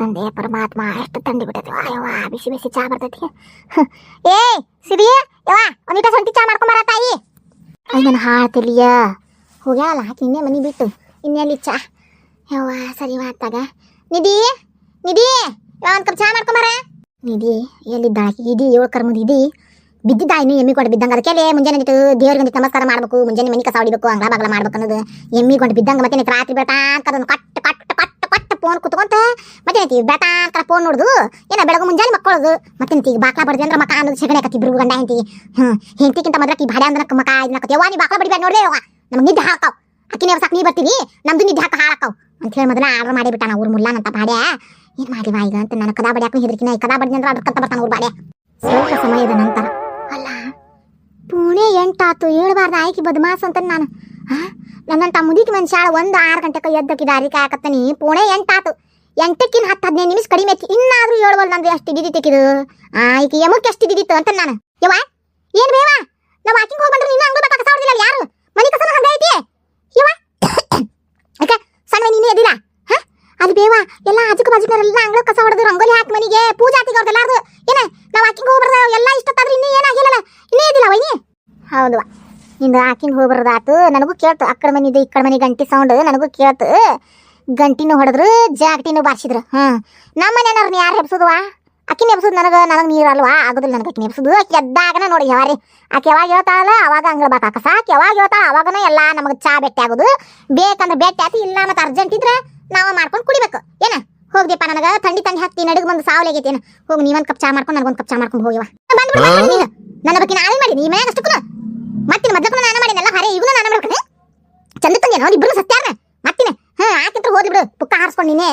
ತಂದೆ ಪರಮಾತ್ಮ ಎಷ್ಟು ತಂಡಿ ಬಿಟ್ಟೈತಿ ಅಯ್ಯವ್ವ ಬಿಸಿ ಬಿಸಿ ಚಾ ಬರ್ತೈತಿ ಏ ಸಿರಿ ಯವ್ವ ಒಂದಿಟ ಸೊಂಟಿ ಚಾ ಮಾಡ್ಕೊಂಬರ ತಾಯಿ ಅಯ್ಯ ನನ್ನ ಹಾಳತಿಲಿಯ ಹೋಗ್ಯಾಳ ಆಕಿ ಇನ್ನೇ ಮನಿ ಬಿಟ್ಟು ಇನ್ನೆಲ್ಲಿ ಚಾ ಯವ್ವ ಸರಿ ಮಾತಾಗ ನಿಧಿ ನಿಧಿ ಯಾವ ಒಂದು ಕಪ್ ಚಾ ಮಾಡ್ಕೊಂಬರ ನಿಧಿ ಎಲ್ಲಿದ್ದಾಳ ಆಕಿ ಇದಿ ಏಳು ಕರ್ಮದ ಇದಿ ಬಿದ್ದಿದ್ದ ಇನ್ನು ಎಮ್ಮಿ ಕೊಟ್ಟು ಬಿದ್ದಂಗ ಅದಕ್ಕೆ ಮುಂಜಾನೆ ನಿಂತು ದೇವ್ರಿಗೆ ನಿಂತು ನಮಸ್ಕಾರ ಮಾಡ್ಬೇಕು ಮುಂಜಾನೆ ಮನಿ ಕಸ ಹೊಡಿಬೇಕು ಅಂಗಳ ಬಾಗಲ ಮಾಡ್ಬೇಕು ಅನ್ನೋದು ಎಮ್ಮಿ ಕೊಂಡು ಬಿದ್ದಂಗ ಮತ್ತೆ ನಿಂತು ರಾತ್ರಿ ಬೇಟ ಅದನ್ನು cut cut cut cut phone ಕುತ್ಕೊಂತ ಮತ್ತೆ ಬೇಟ ಅಂತ ಫೋನ್ ನೋಡುದು? ಏನ ಬೆಳಗ್ಗೆ ಮುಂಜಾನೆ ಮಕ್ಕಳದು? ಮತ್ತೆ ಈಗ ಬಾಕ್ಲ ಬಡ್ದಿ ಅಂದ್ರೆ ಮಕ ಅನ್ನೋದು ಸೆಗಣೆ ಕತ್ತಿ ಇಬ್ರು ಗಂಡ ಹೆಂಡತಿ. ಹ್ಮ್ ಹೆಂಡತಿಗಿಂತ ಈ ಭಾಡ ಅಂದ್ರೆ ಮಕ ಇದನ್ನ ಯವ್ವ, ನೀ ಬಾಕ್ಲ ಬಡಿಬೇಡ ನೋಡ್ರಿ ಯವ್ವ. ನಮ್ಗೆ ನಿದ್ದೆ ಹಾಕಾವ್ ಅಕ್ಕಿನೇ ಸಾಕು ನೀ ಬರ್ತೀವಿ ನಮ್ದು ನಿದ್ದೆ ಹಾಕ ಹಾಳಾಕಾವ್. ಅಂತ ಹೇಳಿ ಮೊದಲ ಆರ್ಡರ್ ಮಾಡಿ ಬಿಟ್ಟಾನ ಮುಲ್ಲಾನ ಅಂತ ಬಾಡ್ಯ ಏನ್ ಮಾಡಿವ ಈಗ ಅಂತ ನಾನು ಕದಾ ಬಡಿಯಾಕ ಹೆದರ್ಕಿನ? ಕದಾ ಬಡ್ದಿ ಅಂದ್ರೆ ಅದ್ರ ಬರ್ತಾನ ಊರು ಬಾಡ್ಯ ಸ್ವಲ್ಪ ಸಮಯದ ನಂತರ. ಅಲ್ಲ, ಪುಣೆ ಎಂಟಾತು ಏಳಬಾರ್ದು ಆಯ್ಕೆ ಬದಮಾಸ್ ಅಂತ ನಾನು ನನ್ನಂತ ಮುದಿಕ್ ಮನುಷ್ಯ ಒಂದು ಆರು ಗಂಟೆಗೆ ಎದ್ದಕ್ಕೆ ದಾರಿ ಕಾಯಕತ್ತನಿ ಪೋಣೆ ಎಂಟಾತು. ಎಂಟಕ್ಕಿನ ಹತ್ತು ಹದಿನೈದು ನಿಮಿಷ ಕಡಿಮೆ ಐತಿ ಇನ್ನಾದ್ರೂ ಹೇಳ್ಬೋದು ನಂದು ಎಷ್ಟು ಇದ್ದಿದ್ದು ತೆಗಿದು ಆ ಈಗ ಯಮಕ್ಕೆ ಎಷ್ಟು ಇದ್ದಿತ್ತು ಅಂತ ನಾನು. ಯವ್ವ, ಏನು ಬೇವಾ? ನಾವು ವಾಕಿಂಗ್ ಹೋಗಿ ಬಂದ್ರೆ ನೀನು ಅಂಗಡಿ ಕಸ ಹೊಡೆದಿಲ್ಲ ಯಾರು? ಮನೆ ಕಸನ ಹಂಗ ಐತಿ? ಯವ್ವ? ಯಾಕೆ ಸಣ್ಣ ನೀನು ಎದಿಲ್ಲ ಹ? ಅದು ಬೇವಾ, ಎಲ್ಲ ಆಜುಕ ಬಾಜುಕರೆಲ್ಲ ಅಂಗಳ ಕಸ ಹೊಡೆದು ರಂಗೋಲಿ ಹಾಕಿ ಮನೆಗೆ ಪೂಜಾತಿಗೆ ಅವ್ರದ್ದೆಲ್ಲಾರ್ದು ಏನ, ನಾವು ವಾಕಿಂಗ್ ಹೋಗಿ ಬರ್ದ ಇಷ್ಟ ಇಷ್ಟತ್ತಾದ್ರೆ ಇನ್ನೂ ಏನಾಗಿಲ್ಲಲ್ಲ ಇನ್ನೇ ಇದಿಲ್ಲ ವೈನಿ ಹೌದು ನಿಂದು ಆಕಿನ ಹೋಗಿ ಬರೋದಾತು. ನನಗೂ ಕೇಳ್ತು, ಅಕ್ಕಡ ಮನಿದು ಇಕ್ಕಡ ಮನೆ ಗಂಟಿ ಸೌಂಡ್ ನನಗೂ ಕೇಳ್ತು. ಗಂಟಿನೂ ಹೊಡೆದ್ರು, ಜಾಗಟಿನೂ ಬಾರಿಸಿದ್ರು. ಹ್ಞೂ ನಮ್ಮ ಮನೆಯವ್ರನ್ನ ಯಾರು ಹೆಬ್ಸೋದುವಾ ಅಕ್ಕಿನ ಎಬ್ಸೋದು ನನಗೆ ನನಗೆ ನೀರು ಅಲ್ವಾ? ಆಗೋದಿಲ್ಲ ನನಗೆ ಅಕ್ಕಿನ ಎಬ್ಸೋದು ಎದ್ದಾಗನ ನೋಡಿ ಯಾವಾರಿ. ಆಕೆ ಯಾವಾಗ ಹೇಳ್ತಾಳಲ್ಲ, ಅವಾಗ ಅಂಗಳ ಬಾಕ ಸಾಕು ಯಾವಾಗ ಹೇಳ್ತಾಳ ಅವಾಗನ ಎಲ್ಲ ನಮಗೆ ಚಾ ಬೆಟ್ಟಿ ಆಗೋದು. ಬೇಕಂದ್ರೆ ಬೆಟ್ಟಿ ಆಯ್ತು ಇಲ್ಲ ಮತ್ತು ಅರ್ಜೆಂಟ್ ಇದ್ರೆ ನಾವು ಮಾಡ್ಕೊಂಡು ಕುಡಿಬೇಕು. ಏನ? ಹೋಗ್ದಿಪ್ಪ ನನಗೆ, ಥಂಡಿ ತಂಡಿ ಹಾಕ್ತಿ, ನಡುಗೆ ಬಂದು ಸಾವಲಾಗೈತಿ ಏನು? ಹೋಗಿ ನೀವೊಂದು ಕಪ್ ಚಾ ಮಾಡ್ಕೊಂಡು, ನನಗೊಂದು ಕಪ್ ಚಾ ಮಾಡ್ಕೊಂಡು ಹೋಗಿವ ಬಂದ್ಬಿಡು ಬಂದ್ಬಿಡು ನೀನು. ನನ್ನ ಬಗ್ಗೆ ನಾವೇ ಮಾಡಿ ನೀ ಮನೆಯಾಗ ಅಷ್ಟಕ್ಕೂ ಮತ್ತಿನ ಮೊದ್ಲಕ್ಕೂ ನಾನು ಮಾಡಿನಲ್ಲ ಹರೇ ಈಗೂ ನಾನು ಮಾಡ್ಬೇಕನೆ ಚಂದ ತಂದೆ ನೋಡಿ ಇಬ್ರು ಸತ್ಯಾರ ಮತ್ತಿನ ಹಾ ಆಕಿತ್ರ ಹೋದ್ಲಿ ಬಿಡು, ಪುಕ್ಕ ಹಾರಿಸ್ಕೊಂಡು ನೀನೇ.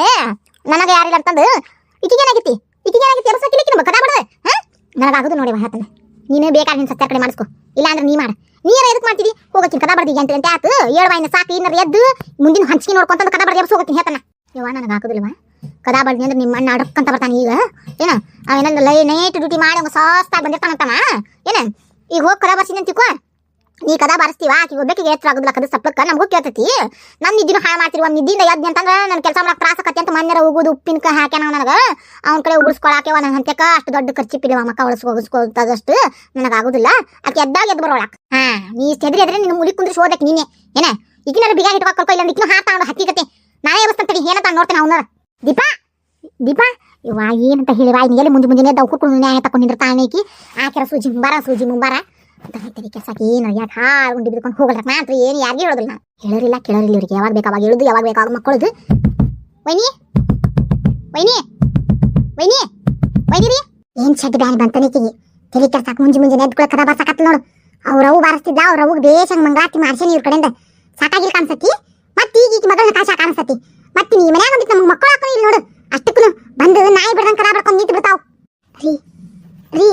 ನನಗೆ ಯಾರಿಲ್ಲ ಅಂತಂದು. ಈಕಿಗೆ ಏನಾಗಿತ್ತಿ ಈಕಿಗೆ ಏನಾಗಿತ್ತಿ ಎರಡು ಸತಿ ಲಿಕ್ಕಿನ ಕದಾ ಬಿಡದೆ. ಹಾ ನನಗಾಗುದು ನೋಡಿ ಹಾತನ ನೀನು ಬೇಕಾದ್ರೆ ನಿನ್ನ ಸತ್ಯಾರ ಕಡೆ ಮಾಡಿಸ್ಕೊ. ಇಲ್ಲ ಅಂದ್ರೆ ನೀ ಮಾಡ ನೀರ ಎದಕ್ಕೆ ಮಾಡ್ತೀವಿ ಹೋಗಕ್ಕಿನ ಕದಾ ಬರ್ದಿ ಅಂತ ಆತು. ಏಳು ಬಾಯಿನ ಸಾಕು, ಇನ್ನರ ಎದ್ದು, ಮುಂದಿನ ಹಂಚಿಗೆ ನೋಡ್ಕೊಂತ ಕದಾ ಬರ್ದಿ ಹೋಗತ್ತೀನಿ ಹೇಳ್ತಾನ ಯವ್ವ, ನನಗೆ ಹಾಕುದಿಲ್ವಾ ಕದಾ ಬರ್ದಿ ಅಂದ್ರೆ ನಿಮ್ಮ ಅಣ್ಣ ಅಡಕ್ಕಂತ ಬರ್ತಾನೆ ಈಗ. ಏನ? ಅವೇನಂದ್ರೆ ಲೈ, ನೈಟ್ ಡ್ಯೂಟಿ ಮಾಡಿ, ಅವ್ನು ಸಾಸ್ತಾಗಿ ಬಂದಿರ್ತಾನಂತಾನ? ಏನ? ಈಗ ಹೋಗಿ ಕದಾ ಬರ್ಸಿನಿ ಅಂತಿಕೋ. ನೀ ಕದಾ ಬಾರಿಸ್ತೀವ? ಆಕಿ ಒಬ್ಬಕಿಗೆ ಎತ್ತರ ಆಗುದಿಲ್ಲ ಕದ ಸಪ್ಲಕ್ಕ ನಮಗೂ ಕೇಳ್ತೈತಿ. ನನ್ನ ನಿದ್ದಿನ ಹಾಳು ಮಾಡ್ತೀರಿ. ಒಂದು ನಿದ್ದಿಂದ ಎದ್ದಿ ಅಂತಂದ್ರೆ ನನ್ನ ಕೆಲಸ ಮಾಡಕ್ಕೆ ತ್ರಾಸ ಆಕತಿ ಅಂತ ಮನ್ಯಾರ ಹೋಗುದು ಉಪ್ಪಿನ ಹಾಕ್ಯಾನ ನನಗೆ. ಅವ್ನ ಕಡೆ ಉಳಿಸ್ಕೊಳಕ್ಕೆ ಒಂದು ಹಂತಕ ಅಷ್ಟು ದೊಡ್ಡ ಖರ್ಚಿಪ್ಪಿಲ್ಲ ಮಕ್ಕ ಉಳಿಸ್ಕೊ ಉಳಿಸ್ಕೊಳ್ತದಷ್ಟು ನನಗೆ ಆಗುದಿಲ್ಲ ಆಕೆ ಎದ್ದಾಗ ಎದ್ದು ಬರೋಳಕ್. ಹಾ, ನೀ ಎದ್ರಿ ಎದ್ರೆ ನಿನ್ನ ಮುಲಿ ಕುಂದ್ರಿ ಹೋದಕ್ಕೆ ನೀನೆ. ಏನ? ಈಗಿನ ಬಿಗ ಇಟ್ಕೊ ಕರ್ಕೊ ಇಲ್ಲ ಇಕ್ಕಿನ ಹಾಕ್ತಾ ಅವ್ನು ಹತ್ತಿಕತೆ ನಾನೇ ಬಸ್ತಂತಡಿ ಏನಂತ ನೋಡ್ತೇನೆ ಅವನ ದೀಪಾ ದೀಪಾ. ಇವ ಏನಂತ ಹೇಳಿ ವಾ ಎಲ್ಲಿ ಮುಂಜೆ ಮುಂಜಾನೆ ಎದ್ದು ಕುಡ್ಕೊಂಡು ನ್ಯಾಯ ತಕೊಂಡಿರ್ತಾ ಆಮೇಕಿ ಆಕೆರ ಸೂಜಿ ಮುಂಬಾರ ಸೂಜಿ ಮುಂಬಾರ. ತಲೆ ಕೆಲಸಕ್ಕೆ ಏನು ಯಾಕೆ ಹಾಳು ಉಂಡಿ ಬಿದ್ಕೊಂಡು ಹೋಗಲ್ಲ ಮಾತ್ರ ಏನು ಯಾರಿಗೆ ಹೇಳೋದಿಲ್ಲ. ನಾನು ಹೇಳೋರಿಲ್ಲ, ಕೇಳೋರಿಲ್ಲ ಇವ್ರಿಗೆ. ಯಾವಾಗ ಬೇಕಾವಾಗ ಹೇಳುದು, ಯಾವಾಗ ಬೇಕು ಅವಾಗ ಮಕ್ಕಳದು ವೈನಿ ವೈನಿ ವೈನಿ, ವೈನಿರಿ. ಏನು ಶೆಡ್ ಬ್ಯಾನ್ ಬಂತನಿಕಿಗೆ ತಲೆ ಕೆಲಸಕ್ಕೆ ಮುಂಜಿ ಮುಂಜಿ ಕೂಡ ಕದ ಬರ್ಸಕತ್ತ ನೋಡು. ಅವ್ರವು ಬಾರಿಸ್ತಿದ್ದ ಅವ್ರವು ಬೇಸಂಗ್ ಮಂಗಾತಿ ಮಾಡ್ಸೇನಿ ಇವ್ರ ಕಡೆಯಿಂದ. ಸಾಕಾಗಿಲ್ಲ ಕಾಣಿಸತಿ? ಮತ್ತೆ ಈಗ ಈಗ ಮಗಳ ಕಾಶ ಕಾಣಿಸತಿ? ಮತ್ತೆ ನೀ ಮನ್ಯಾಗ ಒಂದಿಟ್ಟು ನಮ್ಗೆ ಮಕ್ಕಳು ಹಾಕೊಂಡು ಇಲ್ಲಿ ನೋಡು. ಅಷ್ಟಕ್ಕೂ ಬಂದು ನಾಯಿ ಬಿಡ್ದಂಗೆ ಕದ ಬರ್ಕೊಂಡು ನಿಂತು ಬಿಡ್ತಾವ್ ರೀ ರೀ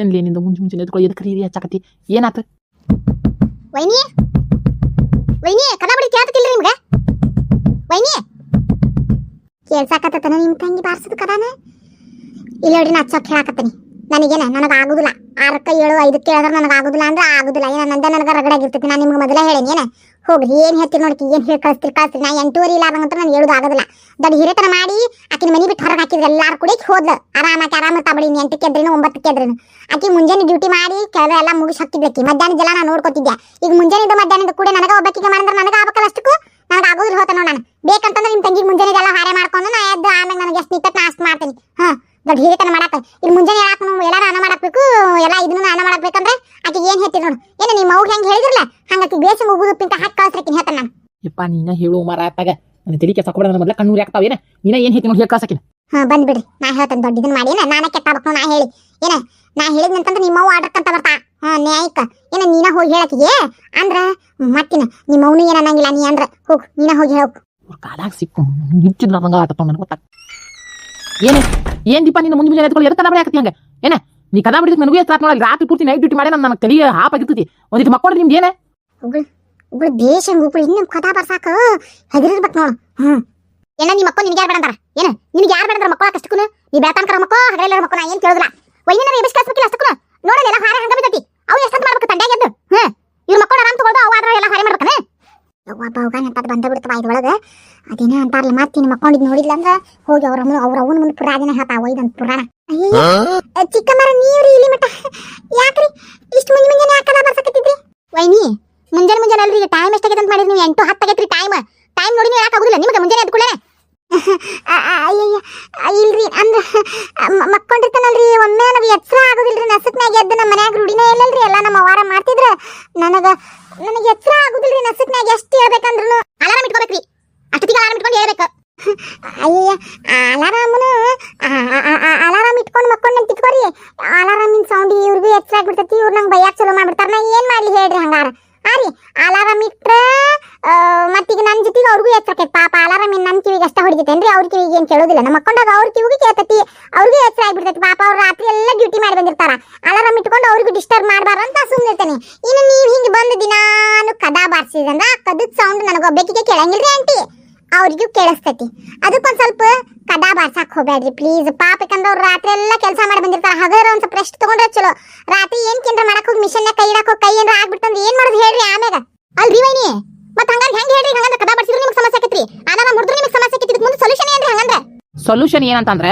ಏನ್ಲಿ ಎದ್ಕೊಳ್ಳಿ ಎದಕ್ಕೆ ರೀ ಹಚ್ಚಾಕತಿ ಏನಾತ? ವೈನಿ? ವೈನಿ ಕದ ಬಡಿ ಕೇಳ್ತಿಲ್ಲ ನಿಮ್ಗೆ? ವೈನಿ? ಕೇಳ್ಸಾಕತ್ತನ ನಿಮ್ ತಂಗಿ ಬಾರ್ಸದ ಕದಾನ ಇಲ್ಲ ನೋಡಿ ನಾ ಹಚ್ಚಕ್ ಹೇಳಾಕತ್ತೀನಿ. ನನಗೇನ ನನಗೆ ಆಗುದಿಲ್ಲ ಆರಕ್ಕ ಏಳು ಐದಕ್ಕೆ ಹೇಳಿದ್ರೆ ನನಗೆ ಆಗುದಿಲ್ಲ ಅಂದ್ರೆ ಆಗುದಿಲ್ಲ. ಏನ ನಂದ ನನಗೆ ರಗಡಾಗಿರ್ತೈತಿ, ನಾನು ನಿಮ್ಗೆ ಮೊದಲೇ ಹೇಳೇನಿ, ಏನ? ಹೋಗ್ರಿ, ಏನ್ ಹೇಳ್ತೀರಿ ನೋಡಿ ಏನ್ ಹೇಳಿ ಕಳಿಸ್ತೀರಿ ಕಳಿಸ್ತೀರಿ. ನಾ ಎಂಟೂವರೆ ಇಲ್ಲ ಅಂತ ನಾನು ಹೇಳುದು ಆಗೋದಿಲ್ಲ. ದೊಡ್ಡ ಹಿರೇತನ ಮಾಡಿ ಆಕಿನ ಮನಿ ಬಿಟ್ಟು ಹೊರಗೆ ಹಾಕಿದ್ರೆ, ಎಲ್ಲಾರು ಕೂಡ ಹೋದ್ಲು. ಆರಾಮಾಗಿ ಆರಾಮ ತಬಳಿ ಎಂಟಕ್ಕೆ ಎದ್ರೇನು, ಒಂಬತ್ತಕ್ಕೆ ಎದ್ರೇನು. ಆಕಿ ಮುಂಜಾನೆ ಡ್ಯೂಟಿ ಮಾಡಿ ಕೆಲಸ ಎಲ್ಲ ಮುಗಿಸಿ ಹಾಕಿದ್ಲಕ್ಕಿ ಮಧ್ಯಾಹ್ನ ಜಲ ನಾನು ನೋಡ್ಕೊತಿದ್ದೆ. ಈಗ ಮುಂಜಾನೆ ಮಧ್ಯಾಹ್ನದ ಕೂಡ ನನಗೆ ಒಬ್ಬಕ್ಕಿಗೆ ಮಾಡಿದ್ರೆ ನನಗೆ ಆಗ್ಬೇಕಲ್ಲ ನನಗೆ ಆಗೋದಿಲ್ಲ ಹೋತ ನೋಡ ನಾನು. ಬೇಕಂತಂದ್ರೆ ನಿಮ್ಮ ತಂಗಿಗೆ ಮುಂಜಾನೆ ಎಲ್ಲ ಹಾರೆ ಮಾಡ್ಕೊಂಡು ನಾ ಎದ್ದು ಆಮೇಲೆ ನನಗೆ ಎಷ್ಟು ನಿಟ್ಟಕ್ಕೆ ನಾಷ್ಟ ಮಾಡ್ತೀನಿ. ಹಾ. ದೊಡ್ಡ ಹಿರಿತನ ಮಾಡಾಕ. ಇಲ್ಲಿ ಮುಂಜಾನೆ ಹೇಳಾಕ ಎಲ್ಲಾರ ಅನ್ನ ಮಾಡಾಕ್ಬೇಕು ಎಲ್ಲ ಇದನ್ನ ಅನ್ನ ಮಾಡಬೇಕಂದ್ರೆ ಆಕೆ ಏನ್ ಹೇಳ್ತೀನಿ ನೋಡು. ಏನು ನಿಮ್ಮ ಅವ್ಗೆ ಹೆಂಗೆ ಹೇಳಿದ್ರಲ್ಲ ಹಂಗಾಕಿ ಬೇಸಂಗ್ ಅಂತ ಹಾಕಿ ಕಳ್ಸ್ರಕಿನ ಹೇಳ್ತಾನ ನಾನು. ಯಪ್ಪ ನೀನ ಹೇಳು ಮಾರ ಆತಾಗ ನನ್ನ ತಲೆ ಕೆಲಸ ಕೊಡ ನನ್ನ ಮೊದಲ ಕಣ್ಣೂರಿ ಆಗ್ತಾವ ಏನ? ನೀನ ಏನ್ ಹೇಳ್ತೀನಿ ನೋಡಿ ಹೇಳ್ಕಾಸಕಿನ ಹಾ ಬಂದ್ ಬಿಡ್ರಿ. ನಾ ಹೇಳ್ತೇನೆ ದೊಡ್ಡ ಇದನ್ನ ಮಾಡಿ. ಏನ ನಾನೇ ಕೆಟ್ಟಾಗಬೇಕು ನಾ ಹೇಳಿ. ಏನ ನಾ ಹೇಳಿದ್ನಂತಂದ್ರೆ ನಿಮ್ಮ ಅವ್ವ ಆರ್ಡರ್ ಅಂತ ಬರ್ತಾ. ಹಾ ನ್ಯಾಯಕ್ಕ ಏನ ನೀನ ಹೋಗಿ ಹೇಳಕಿಗೆ ಅಂದ್ರ ಮತ್ತಿನ ನಿಮ್ಮ ಅವನು ಏನ ಅನ್ನಂಗಿಲ್ಲ ನೀ ಅಂದ್ರ ಹೋಗ್ ನೀನ ಹೋಗಿ ಹೇಳಕ್. ಕಾಲಾಗ ಸಿಕ್ಕು ಹಿಚ್ಚಿದ್ ನಂಗ ಆಟ ನನಗೆ ಗೊತ್ತಾಗ ಏನೇ ಏನ್ ದೀಪ ನಿನ್ನ ಮುಂಜೆ ಮುಂಜಾನೆ ಎದ್ಕೊಳ್ಳಿ ಎದಕ್ಕೆ ಕದಾಬಡಿ ಆಗತ್ತಿ ಹಂಗ ಏನ ನೀ ಕದಾ ಬಿಡಿದ್ ನನಗೂ ಎತ್ತ ನೋಡಲ್ಲ ರಾತ್ರಿ ಪೂರ್ತಿ ನೈಟ್ ಡ್ಯೂಟಿ ಮಾಡಿ ನನ್ನ ತಲೆಗೆ ಹಾಪ್ ಆಗಿರ್ತೈತಿ ಒಂದಿಟ್ಟು ಮಕ್ಕಳು ನಿಮ್ದು ಏನೇ ಉಗುಳ್ ಉಗುಳ್ ದೇಶಂಗ್ ಉಗುಳ್ ಇನ್ನು ಕಥಾ ಬರ್ಸಾಕ ಹೆದರಿರ್ಬೇಕು ನೋಡು ಹ್ಮ್ ಏನ ನಿಮ್ಮ ಮಕ್ಕಳು ನಿನ್ಗೆ ಯಾರು ಬೇಡಂತಾರ ಏನ ನಿನ್ಗೆ ಯಾರು ಬೇಡಂತಾರ ಮಕ್ಕಳು ಅಷ್ಟಕ್ಕೂ ನೀ ಬೇತಾನ್ಕರ ಮಕ್ಕಳು ಹಗಲೆಲ್ಲ ಮಕ್ಕಳು ನಾ ಏನ್ ಕೇಳಿದ್ರ ವೈನಿನ ಎಬ್ಬಿಸ್ ಕಳ್ಸ್ಬೇಕಿಲ್ಲ ಅಷ್ಟಕ್ಕೂ ನೋಡಲ್ಲ ಎಲ್ಲ ಹಾರೆ ಹಂಗ ಬಿದ್ದತಿ ಅವು ಎಷ್ಟಂತ ಮಾಡ್ಬೇಕು ತಂಡ್ಯಾಗ ಎದ್ದು ಹ್ಮ್ ಇವ್ರ ಮಕ್ಕಳು ಆರಾಮ್ ತಗೊಳ್ದು ಅವು ಆದ್ರೆ ಎಲ್ಲ ಹಾರೆ ಮಾಡ್ಬೇಕನೆ ಒಬ್ಬ ಹೋಗ ಅಂತದ್ ಬಂದ ಬಿಡ್ತವ ಇದ್ರೊಳಗ ಅದೇನೋ ಅಂತಾರಲ್ಲ ಮತ್ತೆ ನೀನು ಮಕ್ಕೊಂಡಿದ್ ನೋಡಿದ್ಲ ಅಂದ್ರ ಹೋಗಿ ಅವ್ರ ಅಮ್ಮನ ಅವ್ರ ಅವನ ಮುಂದೆ ಪುರಾದಿನ ಹೇಳ್ತಾವ ಒಯ್ದಂತ ಪುರಾಣ ಚಿಕ್ಕಮ್ಮರ ನೀವ್ರಿ ಇಲ್ಲಿ ಮಟ್ಟ. ಯಾಕ್ರಿ? ಇಷ್ಟು ಮುಂಜೆ ಮುಂಜಾನೆ ಯಾಕದ ಬರ್ಸಕತ್ತಿದ್ರಿ? ವೈನಿ ಮುಂಜಾನೆ ಮುಂಜಾನೆ ಅಲ್ರಿ ಈಗ ಟೈಮ್ ಎಷ್ಟಾಗೈತೆ ಅಂತ ಮಾಡಿದ್ರಿ ನೀವು? ಎಂಟು ಹತ್ತು ಆಗೈತ್ರಿ ಟೈಮ್ ಟೈಮ್ ನೋಡಿ ನೀವು ಯಾಕೆ ಆಗುದಿಲ್ಲ? ನಿಮಗೆ ಮುಂಜಾನೆ ಎದ್ಕೊಳ್ಳೆ ಇಲ್ರಿ ಅಂದ್ರ ಮಕ್ಕೊಂಡಿರ್ತಾನಲ್ರಿ ಒಮ್ಮೆ ನನಗೆ ಎಚ್ಚರ ಆಗುದಿಲ್ರಿ ನಸಕ್ನಾಗ ಎದ್ದು ನಮ್ಮ ಮನ್ಯಾಗ ರೂಢಿನೇ ಇಲ್ಲಲ್ರಿ ಎಲ್ಲ ನಮ್ಮ ವಾರ ಮಾಡ್ತಿದ್ರ. ನನಗ ನನಗೆ ಎಚ್ಚರ ಆಗುದಿಲ್ರಿ ನಸಕ್ನಾಗ ಎಷ್ಟು ಹೇಳ್ಬೇಕಂದ್ರೂ ಅಲಾರಾಮ್ ಇಟ್ಕೋಬೇಕ್ರಿ ಅಷ್ಟೊತ್ತಿಗೆ ಅಲಾರಾಮ್ ಇಟ್ಕೊಂಡು ಹೇಳ್ಬೇಕು ಅಯ್ಯ ಅಲಾರಾಮನು ಅಲಾರಾಮ್ ಇಟ್ಕೊಂಡು ಮಕ್ಕೊಂಡು ಅಂತ ಇಟ್ಕೋರಿ ಅಲಾರಾಮಿನ ಸೌಂಡ್ ಇವ್ರಿಗೂ ಎಚ್ಚರ ಆಗ್ಬಿಡ್ತೈತಿ ಇವ್ರು ನಂಗೆ ಬೈಯಾಕ್ ಚಲೋ ಮಾಡ್ಬಿಡ್ತಾರ ನಾ ಏನ್ ಮಾಡ್ಲಿ ಹೇಳ್ರಿ ಹಂಗಾರ ಹಾ ರೀ ಅಲಾರಾಮ್ ಇಟ್ರ ಮತ್ತೀಗ ನನ್ನ ಜೊತೆಗೆ ಅವ್ರಿಗೂ ಎಚ್ಚರಕ್ಕೆ ಪಾಪ ಅಲಾರಾಮ್ ಇನ್ ಹೊಡಿತೈತೇನ್ರಿ ಅವ್ರ ಕಿವಿಗೆ ಏನ್ ಕೇಳೋದಿಲ್ಲ. ನಮ್ಮ ಮಕ್ಕೊಂಡಾಗ ಅವ್ರ ಕಿವಿಗೆ ಕೇಳ್ತತಿ, ಅವ್ರಿಗೂ ಎಚ್ಚರ ಆಗ್ಬಿಡ್ತೈತಿ. ಪಾಪ ಅವ್ರು ರಾತ್ರಿ ಎಲ್ಲ ಡ್ಯೂಟಿ ಮಾಡಿ ಬಂದಿರ್ತಾರ. ಅಲಾರಾಮ್ ಇಟ್ಕೊಂಡು ಅವ್ರಿಗೂ ಡಿಸ್ಟರ್ಬ್ ಮಾಡಬಾರ ಅಂತ ಸುಮ್ಮನಿರ್ತೇನೆ ಇನ್ನು ನೀವು ಹಿಂಗೆ ಬಂದ ದಿನಾನು ಕದ ಬಾರಿಸಿದಂದ್ರ ಆ ಕದದ ಸೌಂಡ್ ಕೇಳಂಗಿಲ್ಲ ಕೇಳಂಗಿಲ್ರಿ ಆಂಟಿ ಅವ್ರಿಗೂ ಕೇಳಿಸ್ತೈತಿ. ಅದಕ್ಕೊಂದ್ ಸ್ವಲ್ಪ ಕದ ಬಾರ್ಸಕ್ ಹೋಗ್ಬೇಡ್ರಿ ಪ್ಲೀಸ್ ಪಾಪ ಯಾಕಂದ್ರೆ ಅವ್ರು ರಾತ್ರಿ ಎಲ್ಲ ಕೆಲಸ ಮಾಡಿ ಬಂದಿರ್ತಾರ. ಹಗರ ಒಂದ್ ಸ್ವಲ್ಪ ರೆಸ್ಟ್ ತಗೊಂಡ್ರೆ ಚಲೋ. ರಾತ್ರಿ ಏನು ಕೇಂದ್ರ ಮಾಡಕ್ಕೆ ಹೋಗಿ ಮಿಷನ್ ಕೈ ಇಡಕ್ಕೆ ಕೈ ಏನರ ಆಗ್ಬಿಡ್ತಂದ್ರೆ ಏನು ಮಾಡೋದು ಹೇಳ್ರಿ ಆಮ್ಯಾಗ. ಅಲ್ರಿ ವೈನಿ? ಮತ್ ಹಂಗಾರೆ ಹೆಂಗ್ ಹೇಳ್ರಿ? ಹಂಗಂದ್ರೆ ಕದಾ ಬಾರ್ಸಿದ್ರೆ ನಿಮ್ಗೆ ಸಮಸ್ಯೆ ಆಕೈತ್ರಿ. ಆನಾರ ಮುಡಿದ್ರೆ ನಿಮ್ಗೆ ಸಮಸ್ಯೆ ಆಕೈತಿ ಇದಕ್ಕೆ ಮುಂದೆ ಸೊಲ್ಯೂಷನ್ ಏನ್ರಿ ಹಂಗಂದ್ರೆ? ಸೊಲ್ಯೂಷನ್ ಏನಂತಂದ್ರೆ,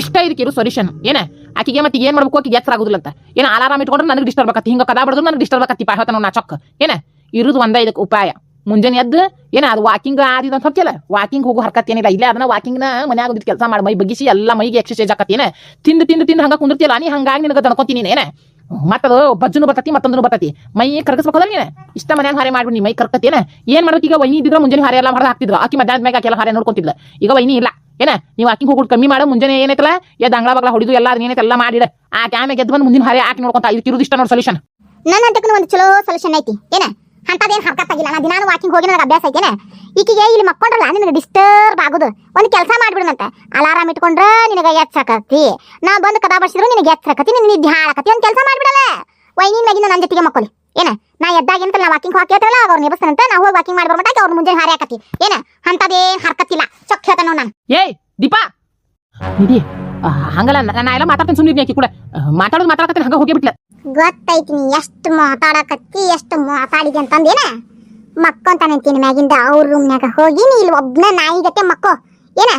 ಇಷ್ಟ ಇದಕ್ಕಿರು ಸೊಲ್ಯೂಷನ್ ಏನ? ಆಕಿಗೆ ಮತ್ತೆ ಏನ್ ಮಾಡ್ಬೇಕು? ಆಕಿಗೆ ಎಚ್ಚರ ಆಗುದಿಲ್ಲ ಅಂತ. ಏನ ಅಲಾರಾಮ್ ಇಟ್ಕೊಂಡ್ರೆ ನನಗೆ ಡಿಸ್ಟರ್ಬ್ ಆಗತ್ತೆ ಹಿಂಗ ಕದಾ ಬಡಿದ್ರು ನನಗೆ ಡಿಸ್ಟರ್ಬ್ ಆಕತಿ ಪಾಹತ ನಾ ಚೊಕ್ಕ ಏನ? ಇರುದು ಒಂದೇ ಇದಕ್ಕೆ ಉಪಾಯ. ಮುಂಜಾನೆ ಎದ್ದು, ಏನ ಅದು ವಾಕಿಂಗ್ ಆದಿದ ಅಂತ ಹೊತ್ತಿಯಲ್ಲ ವಾಕಿಂಗ್ ಹೋಗೋ ಹರ್ಕತ್ ಏನಿಲ್ಲ. ಇಲ್ಲೇ ಅದನ್ನ ವಾಕಿಂಗ್ನ ಮನ್ಯಾಗ ಒಂದಿಟ್ಟು ಕೆಲಸ ಮಾಡಿ ಮೈ ಬಗ್ಗಿಸಿ ಎಲ್ಲ ಮೈಗೆ ಎಕ್ಸರ್ಸೈಸ್ ಆಕತಿ ಏನ ತಿಂದು ತಿಂದು ತಿಂದು ಹಂಗ ಕುಂದಿರ್ತಿಯಲ್ಲ, ನೀ ಹಂಗಾಗಿ ನಿನಗೆ ತಣ್ಕೊತೀನಿ ಮತ್ತ ಮತ್ತದು ಬಜ್ಜನು ಬರ್ತತಿ ಮತ್ತೊಂದು ಬರ್ತತಿ. ಮೈ ಕರ್ಗಿಸ್ಬೇಕಲ್ಲ ನೀನ? ಇಷ್ಟ ಮನ್ಯಾಗ ಹಾರೆ ಮಾಡ್ಬಿಡಿ, ನೀ ಮೈ ಕರ್ಕತ್ತೇನೆ ಏನು? ಮಾಡ್ಬೇಕು ಈಗ ವೈನಿ ಇದ್ದಿದ್ರೆ ಮುಂಜಾನೆ ಹಾರೆ ಎಲ್ಲ ಹೊಡೆದು ಹಾಕ್ತಿದ್ರು. ಆಕಿ ಮಧ್ಯಾಹ್ನ ಮ್ಯಾಗ ಆಕೆಲ್ಲ ಹಾರೆ ನೋಡ್ಕೊಂತಿದ್ಲ. ಈಗ ವೈನಿ ಇಲ್ಲ, ಏನ? ನೀವು ವಾಕಿಂಗ್ ಹೋಗೋದು ಕಮ್ಮಿ ಮಾಡು, ಮುಂಜಾನೆ ಏನೈತಲ್ಲ ಎದ್ದು ಅಂಗಳ ಬಗ್ಲ ಹೊಡಿದು ಎಲ್ಲ ಏನೈತೆ ಎಲ್ಲ ಮಾಡಿಡ. ಆ ಕ್ಯಾಮೆಗೆ ಎದ್ದು ಬಂದು ಮುಂದಿನ ಹಾರೆ ಹಾಕಿ ನೋಡ್ಕೊಂತ ಇದಕ್ಕೆ ಇರುದು ಇಷ್ಟ ನೋಡಿ ಸೊಲ್ಯೂಷನ್ ನನ್ನ ಹಂತಕ್ಕೂ ಒಂದು ಚಲೋ ಸೊಲ್ಯೂಷನ್ ಐತಿ ಅಂತದೇನ್ ಹರ್ಕತ್ ಆಗಿಲ್ಲ ನಾ ದಿನಾನು ವಾಕಿಂಗ್ ಹೋಗಿ ನನಗೆ ಅಭ್ಯಾಸ ಐತೇನೆ. ಈಕಿಗೆ ಇಲ್ಲಿ ಮಕ್ಕೊಂಡ್ರಲ್ಲ, ನಿನಗೆ ಡಿಸ್ಟರ್ಬ್ ಆಗೋದು. ಒಂದು ಕೆಲಸ ಮಾಡ್ಬಿಡನಂತೆ. ಅಲಾರಾಮ್ ಇಟ್ಕೊಂಡ್ರ ನಿನಗೆ ಎಚ್ಚರಕತಿ ನಾ ಬಂದು ಕದಾ ಬಡಿಸಿದ್ರು ನಿನಗೆ ಎಚ್ಚರಕತಿ ನಿನ್ನ ನಿದ್ದೆ ಹಾಳಕತಿ ಒಂದು ಕೆಲಸ ಮಾಡ್ಬಿಡಲ್ಲ ವೈನಿನ ಮ್ಯಾಗಿನ ನನ್ನ ಜೊತೆಗೆ ಮಕ್ಕೊಲಿ ಏನ? ನಾ ಎದ್ದಾಗ ಏನಂತ ನಾ ವಾಕಿಂಗ್ ಹಾಕಿ ಹೇಳ್ತಾರಲ್ಲ ಅವ್ರು ನಿಭಸ್ತಂತ ನಾ ಹೋಗಿ ವಾಕಿಂಗ್ ಮಾಡಿ ಬರ್ಮಟ್ಟ ಅವ್ರ ಮುಂಜಾನೆ ಹಾರಿ ಹಾಕತಿ ಏನ? ಅಂತದೇನ್ ಹರ್ಕತ್ತಿಲ್ಲ. ಚೊಕ್ ಹೇಳ್ತಾನೋ ನಾನು. ಏಯ್, ದೀಪಾ! ನಿಧಿ ಹಂಗಲ್ಲ, ನಾ ಎಲ್ಲ ಮಾತಾಡ್ತೇನೆ ಸುಮ್ಮನೆ ಕೂಡ. ಮಾತಾಡೋದು ಮಾತಾಡಕತ್ತೇನೆ, ಹಂಗ ಹೋಗಿ ಬಿಟ್ಲ. ಗೊತ್ತೈತಿ ನೀ ಎಷ್ಟು ಮಾತಾಡಕತ್ತಿ, ಎಷ್ಟು ಮಾತಾಡಿದೆ ಅಂತಂದೇನ? ಮಕ್ಕೊಂತ ನಿಂತೀನಿ ಮ್ಯಾಗಿಂದ ಅವ್ರ ರೂಮ್ನ್ಯಾಗ ಹೋಗಿ ನೀ ಇಲ್ಲಿ ಒಬ್ಬನ ನಾಯಿ ಜೊತೆ ಮಕ್ಕೋ. ಏನ?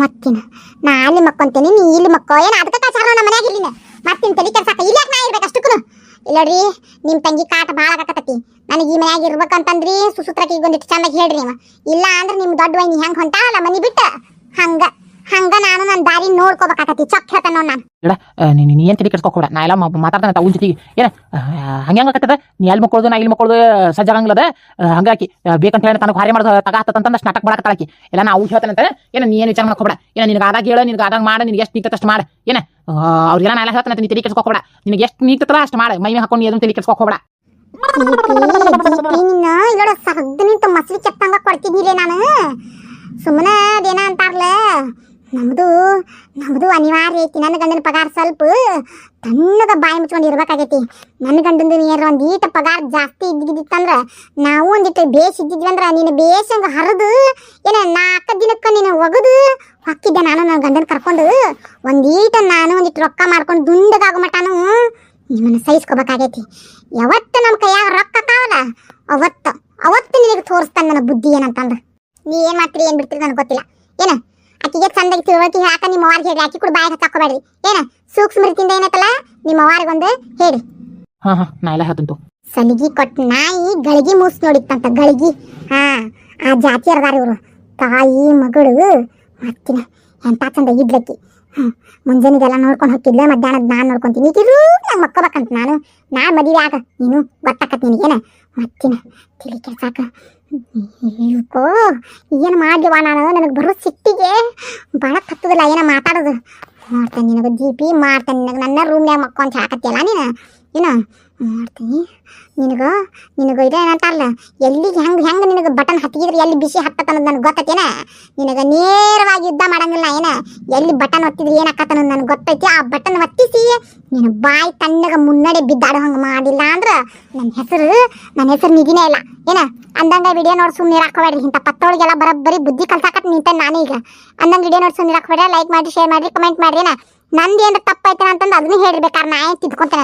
ಮತ್ತಿನ, ನಾ ಅಲ್ಲಿ ಮಕ್ಕೊಂತೀನಿ ನೀ ಇಲ್ಲಿ ಮಕ್ಕೋ. ಏನ, ಅದಕ್ಕೆ ಕಾಚಾರ ನಮ್ಮ ಮನ್ಯಾಗ ಇಲ್ಲಿನ ಮತ್ತಿನ ತಲೆ ಕೆಲ್ಸಾಕ ಇಲ್ಲಿ ಯಾಕೆ ನಾ ಇರ್ಬೇಕು ಅಷ್ಟಕ್ಕೂ ಇಲ್ಲಡ್ರಿ ನಿಮ್ಮ ತಂಗಿ ಕಾಟ ಭಾಳ ಆಗಕತ್ತತಿ. ನನಗೆ ಈ ಮನ್ಯಾಗ ಇರ್ಬೇಕಂತಂದ್ರಿ ಸುಸುತ್ರಕ್ಕೆ ಒಂದಿಟ್ಟು ಚಂದಾಗಿ ಹೇಳ್ರಿ ನೀವು ಇಲ್ಲ ಅಂದ್ರೆ ನಿಮ್ಮ ದೊಡ್ಡ ವೈನಿ ಹೆಂಗ್ ಹೊಂಟಾಳ ಮನಿ ಬಿಟ್ಟು? ಹಂಗ. ಹಂಗ ನಾನು ನನ್ನ ದಾರಿ ನೋಡ್ಕೋಬೇಕಾಕತಿ ಚೊಕ್ ಹೇಳ್ತಾನ ನಾನು. ಎಡ ನೀನು ನೀ ಏನು ತಲೆ ಕೆಡ್ಸ್ಕೊಬೇಡ ನಾ ಎಲ್ಲ ಮಾತಾಡ್ತಾನೆ ಅವ್ನ ಜೊತೆಗೆ. ಏನ ಹಂಗೆ ಹಂಗಾಕತ್ತದ ನೀ ಅಲ್ಲಿ ಮಕ್ಕಳ್ದು ನಾ ಇಲ್ಲಿ ಮಕ್ಕಳ್ದು ಸಜ್ಜಾಗಂಗಿಲ್ಲದ ಹಂಗಾಕಿ ಬೇಕಂತ ಹೇಳಿ ತನಗೆ ಭಾರಿ ಮಾಡೋದು ತಗಾತಂತ ನಾಟಕ ಮಾಡಕತ್ತಾಕಿ ಎಲ್ಲ ನಾ ಅವ್ನು ಹೇಳ್ತಾನಂತ ಏನ ನೀ ಏನು ವಿಚಾರ ಮಾಡ್ಕೊಬೇಡ. ಏನ ನಿನಗೆ ಆದಾಗ ಹೇಳ ನಿನಗೆ ಆದಾಗ ಮಾಡ ನಿನಗೆ ಎಷ್ಟು ನೀಗ್ತೈತೆ ಅಷ್ಟು ಮಾಡ. ಏನ ಅವ್ರಿಗೆಲ್ಲ ನಾ ಎಲ್ಲ ಹೇಳ್ತಾನೆ ನೀ ತಲೆ ಕೆಡ್ಸ್ಕೊಬೇಡ ನಿನಗೆ ಎಷ್ಟು ನೀಗ್ತಲ್ಲ ಅಷ್ಟು ಮಾಡ. ಮೈ ಹಾಕೊಂಡು ನೀ ಅದನ್ನ ತಲೆ ಕೆಡ್ಸ್ಕೊಬೇಡ ನಿನ್ನ ಇಲ್ಲೋಡ ಸಹದ್ ನಿಂತ ಮಸ್ಲಿ ಕೆತ್ತಂಗ ಕೊಡ್ತಿದ್ದೀರಿ ನಾನು. ಸುಮ್ಮನೆ ಅದೇನ ಅಂತಾರಲ್ಲ ನಮ್ದು ನಮ್ದು ಅನಿವಾರ್ಯ ಐತಿ. ನನ್ನ ಗಂಡನ ಪಗಾರ ಸ್ವಲ್ಪ ತಣ್ಣದ ಬಾಯಿ ಮುಚ್ಕೊಂಡು ಇರ್ಬೇಕಾಗೈತಿ. ನನ್ನ ಗಂಡಂದು ಏನಾರ ಒಂದು ಈಟ ಪಗಾರ ಜಾಸ್ತಿ ಇದ್ದಿದ್ದಿತ್ತಂದ್ರೆ ನಾವು ಒಂದಿಟ್ಟು ಬೇಸ್ ಇದ್ದಿದ್ವಿ ಅಂದ್ರೆ ನೀನು ಬೇಸಂಗ ಹರಿದು, ಏನ ನಾಲ್ಕು ದಿನಕ್ಕೆ ನೀನು ಒಗದು, ಹೊಕ್ಕಿದ್ದೆ ನಾನು ನನ್ನ ಗಂಡನ ಕರ್ಕೊಂಡು. ಒಂದೀಟ ನಾನು ಒಂದಿಟ್ಟು ರೊಕ್ಕ ಮಾಡ್ಕೊಂಡು ದುಂಡಗಾಗೋ ಮಟನು ನಿಮ್ಮನ್ನು ಸಹಿಸ್ಕೋಬೇಕಾಗೈತಿ. ಯಾವತ್ತು ನಮ್ಮ ಕೈಯಾಗ ರೊಕ್ಕ ಕಾವಲ್ಲ, ಅವತ್ತು ಅವತ್ತು ನಿನಗೆ ತೋರಿಸ್ತಾನೆ ನನ್ನ ಬುದ್ಧಿ ಏನಂತಂದ್ರೆ ನೀ ಏನು ಮಾಡ್ತೀರಿ, ಏನು ಬಿಡ್ತೀರಿ ನನಗೆ ಗೊತ್ತಿಲ್ಲ. ಏನ? ಆಕಿಗೆ ಚಂದಾಗಿ ತಿಳುವಳಿಕೆ ಹೇಳಾಕ ನಿಮ್ಮ ಅವ್ರಿಗೆ ಹೇಳಿ ಆಕಿ ಕೂಡ ಬಾಯಿ ಹಾಕೋಬೇಡ್ರಿ ಏನ ಸೂಕ್ಷ್ಮ ರೀತಿಯಿಂದ ಏನೈತಲ್ಲ ನಿಮ್ಮ ಅವ್ರಿಗೊಂದು ಹೇಳಿ ಹಾ ಹಾ ನಾ ಎಲ್ಲ ಹೇಳ್ತಂತು ಸಲಿಗಿ ಕೊಟ್ಟ ನಾಯಿ ಗಳಿಗೆ ಮೂಸ್ ನೋಡಿತ್ತಂತ ಗಳಿಗೆ. ಹಾ ಆ ಜಾತಿ ಅದಾರ ಇವರು. ತಾಯಿ ಮಗಳು ಮತ್ತಿನ ಎಂತ ಚಂದ ಇದ್ಲಕ್ಕಿ. ಮುಂಜಾನೆದೆಲ್ಲ ನೋಡ್ಕೊಂಡು ಹೋಗ್ತಿದ್ಲ ಮಧ್ಯಾಹ್ನದ ನಾನು ನೋಡ್ಕೊಂತೀನಿ. ಈಗಿರು ನಂಗೆ ಮಕ್ಕೋಬೇಕಂತ ನಾನು. ನಾ ಮದುವೆ ಆಗ ನೀನು ಗೊತ್ತಾಕತ್ತೀನಿ ಏನ ಮತ್ತಿನ ತಿಳಿ ಕೆಲ್ಸಾಕ ಇವ್ಕೋ ಏನು ಮಾಡ್ಲಿವ ನಾನು? ನನಗೆ ಬರೋ ಸಿಟ್ಟಿಗೆ ಭಾಳ ಕತ್ತದಲ್ಲ ಏನ ಮಾತಾಡೋದು. ಮಾಡ್ತೇನೆ ನಿನಗೆ ಜಿ ಪಿ ಮಾಡ್ತೇನೆ, ನಿನಗೆ ನನ್ನ ರೂಮ್ನ್ಯಾಗ ಮಕ್ಕೊಂತ ಹಾಕತ್ತಿಯಲ್ಲ ನೀನು? ಏನು? ಮಾಡ್ತೀನಿ. ನಿನಗೆ? ನಿನಗೆ ಇದು ಏನಂತಾರಲ್ಲ ಎಲ್ಲಿಗೆ ಹೆಂಗೆ ಹೆಂಗೆ ನಿನಗೆ ಬಟನ್ ಹತ್ತಿದ್ರೆ ಎಲ್ಲಿ ಬಿಸಿ ಹತ್ತತ್ತ ಅನ್ನೋದು ನನಗೆ ಗೊತ್ತೈತೇನ? ನಿನಗೆ ನೇರವಾಗಿ ಯುದ್ಧ ಮಾಡಂಗಿಲ್ಲ ಏನ? ಎಲ್ಲಿ ಬಟನ್ ಒತ್ತಿದ್ರೆ ಏನಾಕತ್ತ ಅನ್ನೋದು ನನಗೆ ಗೊತ್ತೈತಿ. ಆ ಬಟನ್ ಒತ್ತಿಸಿ ನೀನು ಬಾಯಿ ತಣ್ಣಗೆ ಮುನ್ನಡೆ ಬಿದ್ದಾಡೋ ಹಂಗೆ ಮಾಡಿಲ್ಲ ಅಂದ್ರೆ ನನ್ನ ಹೆಸರು ನನ್ನ ಹೆಸರು ನಿಧಿನೇ ಇಲ್ಲ. ಏನ? ಅಂದಂಗೆ ವಿಡಿಯೋ ನೋಡಿ ಸುಮ್ಮನೆ ಹಾಕೋಬೇಡ್ರಿ ಇಂಥ ಪತ್ತೋಳಿಗೆಲ್ಲ ಬರೋಬ್ಬರಿ ಬುದ್ಧಿ ಕಲ್ಸಾಕತ್ ನಿಂತೆ ನಾನು ಈಗ. ಅಂದಂಗೆ ವಿಡಿಯೋ ನೋಡಿ ಸುಮ್ಮನೆ ಹಾಕೋಬೇಡ್ರಿ ಲೈಕ್ ಮಾಡಿ ಶೇರ್ ಮಾಡಿ ಕಮೆಂಟ್ ಮಾಡಿರಿ ಏನ? ನಂದು ಏನಾರ ತಪ್ಪಾಯ್ತಾನ ಅಂತಂದು ಅದನ್ನ ಹೇಳಿರ್ಬೇಕಾದ್ರೆ ನಾ ಏನು ತಿದ್ಕೊಂತೇನೆ